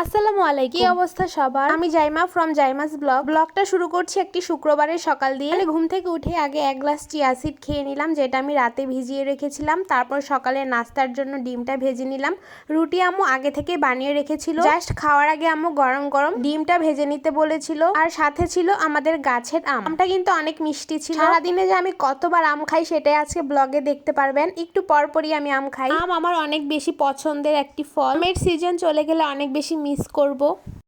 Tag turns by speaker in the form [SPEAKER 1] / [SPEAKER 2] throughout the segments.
[SPEAKER 1] আসসালামু আলাইকুম। কি অবস্থা সবার? আমি জাইমা ফ্রম জাইমাস ব্লগ ব্লগটা শুরু করছি একটি শুক্রবারের সকাল দিয়ে। মানে ঘুম থেকে উঠে আগে এক গ্লাস চিয়া সিড খেয়ে নিলাম যেটা আমি রাতে ভিজিয়ে রেখেছিলাম। তারপর সকালে নাস্তার জন্য ডিমটা ভেজে নিলাম। রুটি আম্মু আগে থেকে বানিয়ে রেখেছিল। জাস্ট খাওয়ার আগে আম্মু গরম গরম ডিমটা ভেজে নিতে বলেছিল। আর সাথে ছিল আমাদের গাছের আম। আমটা কিন্তু অনেক মিষ্টি ছিল। সারাদিনে যে আমি কতবার আম খাই সেটাই আজকে ব্লগে দেখতে পারবেন। একটু পরপরই আমি আম খাই। আম আমার অনেক বেশি পছন্দের একটি ফল। আমের সিজন চলে গেলে অনেক বেশি মিস করব।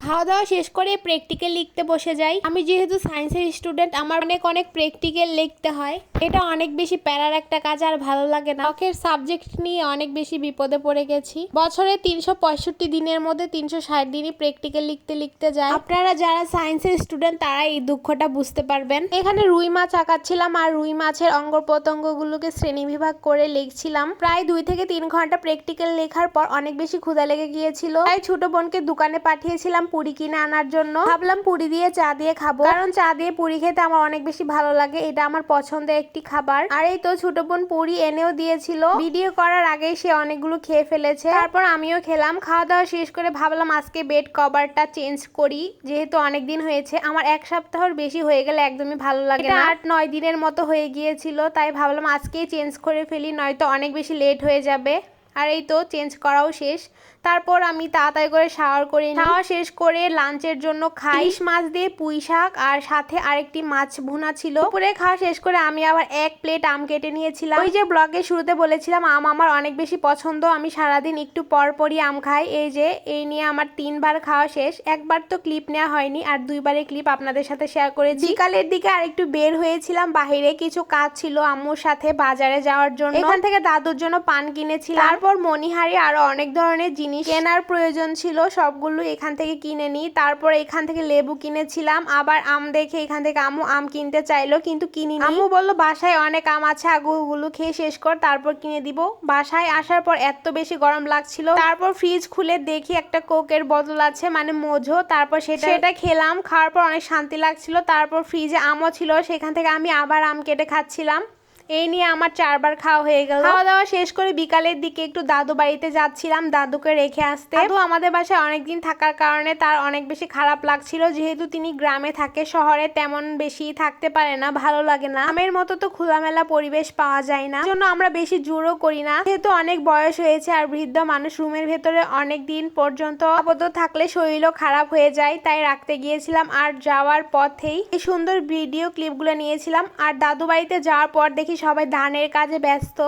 [SPEAKER 1] খাওয়া দাওয়া শেষ করে প্র্যাকটিক্যাল লিখতে বসে যাই। আমি যেহেতু সায়েন্সের স্টুডেন্ট আমার অনেক অনেক প্র্যাকটিক্যাল লিখতে হয়। এটা অনেক বেশি প্যারার একটা কাজ আর ভালো লাগে না। শখের সাবজেক্ট নিয়ে অনেক বেশি বিপদে পড়ে গেছি। বছরে তিনশো পঁয়ষট্টি দিনের মধ্যে তিনশো ষাট দিনই প্র্যাকটিক্যাল লিখতে লিখতে যায় আপনারা যারা সায়েন্সের স্টুডেন্ট তারা এই দুঃখটা বুঝতে পারবেন। এখানে রুই মাছ আঁকাচ্ছিলাম আর রুই মাছের অঙ্গ প্রত্যঙ্গগুলোকে শ্রেণীবিভাগ করে লিখছিলাম। প্রায় দুই থেকে তিন ঘণ্টা প্র্যাকটিক্যাল লেখার পর অনেক বেশি ক্ষুধা লেগে গিয়েছিল। তাই ছোট বোনকে দোকানে পাঠিয়েছিলাম পুরি কিনে আনার জন্য। ভাবলাম পুরি দিয়ে চা দিয়ে খাব। কারণ চা দিয়ে পুরি খেতে আমার অনেক বেশি ভালো লাগে এটা আমার পছন্দের একটি খাবার। আর এই তো ছোট বোন পুরি এনেও দিয়েছিল। ভিডিও করার আগেই সে অনেকগুলো খেয়ে ফেলেছে। তারপর আমিও খেলাম। খাওয়া দাওয়া শেষ করে ভাবলাম আজকে বেড কভারটা চেঞ্জ করি। যেহেতু অনেক দিন হয়েছে আমার এক সপ্তাহর বেশি হয়ে গেলে একদমই ভালো লাগে না। আট নয় দিনের মতো হয়ে গিয়েছিল তাই ভাবলাম আজকেই চেঞ্জ করে ফেলি নয়তো অনেক বেশি লেট হয়ে যাবে। আর এই তো চেঞ্জ করাও শেষ। তারপর আমি তাড়াতাড়ি করে শাওয়ার করে খাওয়া শেষ করে লাঞ্চের জন্য খাই। মাছ দিয়ে পুঁই শাক আর সাথে আরেকটি মাছ ভুনা ছিল। দুপুরে খাওয়া শেষ করে আমি আবার এক প্লেট আম কেটে নিয়েছিলাম। ওই যে ব্লগে শুরুতে বলেছিলাম, আম আমার অনেক বেশি পছন্দ। আমি সারাদিন একটু পর পরই আম খাই। এই যে, এই নিয়ে আমার তিনবার খাওয়া শেষ। একবার তো ক্লিপ নেওয়া হয়নি আর দুইবারে ক্লিপ আপনাদের সাথে শেয়ার করেছি। বিকালের দিকে আর একটু বের হয়েছিলাম। বাহিরে কিছু কাজ ছিল আম্মুর সাথে বাজারে যাওয়ার জন্য। এখান থেকে দাদুর জন্য পান কিনেছিলাম। তারপর মনিহারি আরও অনেক ধরনের জিনিস কেনার প্রয়োজন ছিল সবগুলো এখান থেকে কিনে নিই তারপর এখান থেকে লেবু কিনেছিলাম আবার আম দেখে এখান থেকে আম্মু আম কিনতে চাইলো কিন্তু কিনি আম্মু বলল বাসায় অনেক আম আছে আগুগুলো খেয়ে শেষ কর তারপর কিনে দিব। বাসায় আসার পর এত বেশি গরম লাগছিল। তারপর ফ্রিজ খুলে দেখি একটা কোকের বোতল আছে মানে মোজো। তারপর সেটা সেটা খেলাম খাওয়ার পর অনেক শান্তি লাগছিল। তারপর ফ্রিজে আমও ছিল সেখান থেকে আমি আবার আম কেটে খাচ্ছিলাম। এই নিয়ে আমার চারবার খাওয়া হয়ে গেল। খাওয়া দাওয়া শেষ করে বিকালের দিকে একটু দাদু বাড়িতে যাচ্ছিলাম দাদুকে রেখে আসতে। দাদু আমাদের বাসায় অনেকদিন থাকার কারণে তার অনেক বেশি খারাপ লাগছিল। যেহেতু তিনি গ্রামে থাকে শহরে তেমন বেশি থাকতে পারে না ভালো লাগে না। আমের মতো তো খোলামেলা পরিবেশ পাওয়া যায় না। জন্য আমরা বেশি জোরও করি না। যেহেতু অনেক বয়স হয়েছে আর বৃদ্ধ মানুষ রুমের ভেতরে অনেক দিন পর্যন্ত আবদ্ধ থাকলে শরীরও খারাপ হয়ে যায় তাই রাখতে গিয়েছিলাম। আর যাওয়ার পথেই এই সুন্দর ভিডিও ক্লিপগুলো নিয়েছিলাম। আর দাদু বাড়িতে যাওয়ার পর দেখি সবাই ধানের কাজে ব্যস্ত।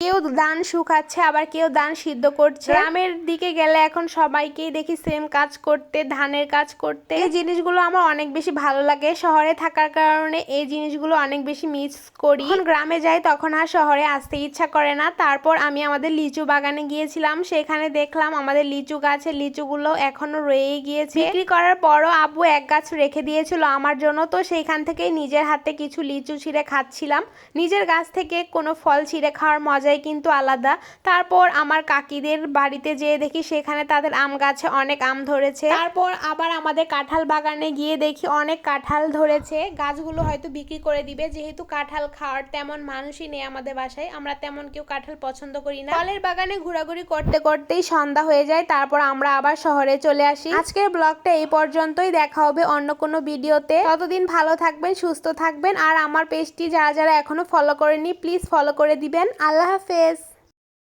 [SPEAKER 1] কেউ দান শুকাচ্ছে আবার কেউ দান সিদ্ধ করছে। গ্রামের দিকে গেলে এখন সবাইকেই দেখি সেম কাজ করতে ধানের কাজ করতে। এই জিনিসগুলো আমার অনেক বেশি ভালো লাগে। শহরে থাকার কারণে এই জিনিসগুলো অনেক বেশি মিস করি। যখন গ্রামে যাই তখন আর শহরে আসতে ইচ্ছা করে না। তারপর আমি আমাদের লিচু বাগানে গিয়েছিলাম। সেখানে দেখলাম আমাদের লিচু গাছের লিচুগুলো এখনও রয়েই গিয়েছে। বিক্রি করার পরও আব্বু এক গাছ রেখে দিয়েছিল আমার জন্য। তো সেইখান থেকেই নিজের হাতে কিছু লিচু ছিঁড়ে খাচ্ছিলাম। নিজের গাছ থেকে কোনো ফল ছিঁড়ে খাওয়ার মজাই কিন্তু আলাদা। তারপর আমার কাকিদের বাড়িতে যেয়ে দেখি সেখানে তাদের আম গাছে অনেক আম ধরেছে। তারপর আবার আমাদের কাঁঠাল বাগানে গিয়ে দেখি অনেক কাঁঠাল ধরেছে। গাছগুলো হয়তো বিক্রি করে দিবে। যেহেতু কাঁঠাল খাওয়ার তেমন মানুষই নেই আমাদের বাসায়। আমরা তেমন কেউ কাঁঠাল পছন্দ করি না। ফলের বাগানে ঘোরাঘুরি করতে করতেই সন্ধ্যা হয়ে যায়। তারপর আমরা আবার শহরে চলে আসি। আজকের ব্লগটা এই পর্যন্তই। দেখা হবে অন্য কোনো ভিডিওতে। ততদিন ভালো থাকবেন, সুস্থ থাকবেন। আর আমার পেজটি যারা যারা এখনও ফলো করেনি প্লিজ ফলো করে দিবেন। আল্লাহ হাফেজ